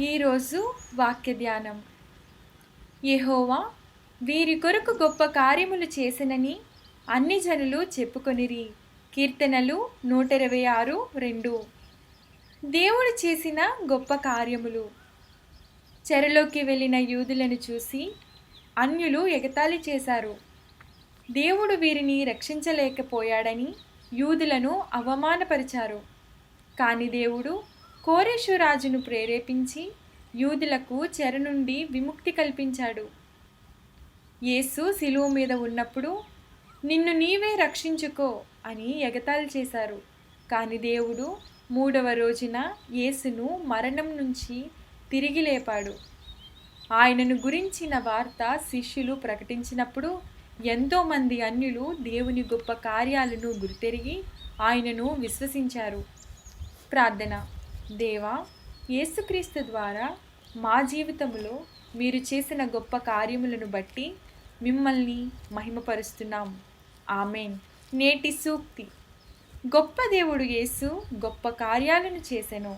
ఈరోజు వాక్య ధ్యానం యహోవా వీరి కొరకు గొప్ప కార్యములు చేసినని అన్ని జనులు చెప్పుకొనిరి. కీర్తనలు నూట ఇరవై ఆరు రెండు. దేవుడు చేసిన గొప్ప కార్యములు. చెరలోకి వెళ్ళిన యూదులను చూసి అన్యులు ఎగతాళి చేశారు. దేవుడు వీరిని రక్షించలేకపోయాడని యూదులను అవమానపరిచారు. కానీ దేవుడు కోరేషు రాజును ప్రేరేపించి యూదులకు చెర నుండి విముక్తి కల్పించాడు. యేసు శిలువ మీద ఉన్నప్పుడు నిన్ను నీవే రక్షించుకో అని ఎగతాళి చేశారు. కానీ దేవుడు మూడవ రోజున యేసును మరణం నుంచి తిరిగి లేపాడు. ఆయనను గురించిన వార్త శిష్యులు ప్రకటించినప్పుడు ఎంతోమంది అన్యులు దేవుని గొప్ప కార్యాలను గుర్తెరిగి ఆయనను విశ్వసించారు. ప్రార్థన. దేవా యేసుక్రీస్తు ద్వారా మా జీవితంలో మీరు చేసిన గొప్ప కార్యములను బట్టి మిమ్మల్ని మహిమపరుస్తున్నాం. ఆమెన్. నేటి సూక్తి. గొప్ప దేవుడు యేసు గొప్ప కార్యాలను చేసెను.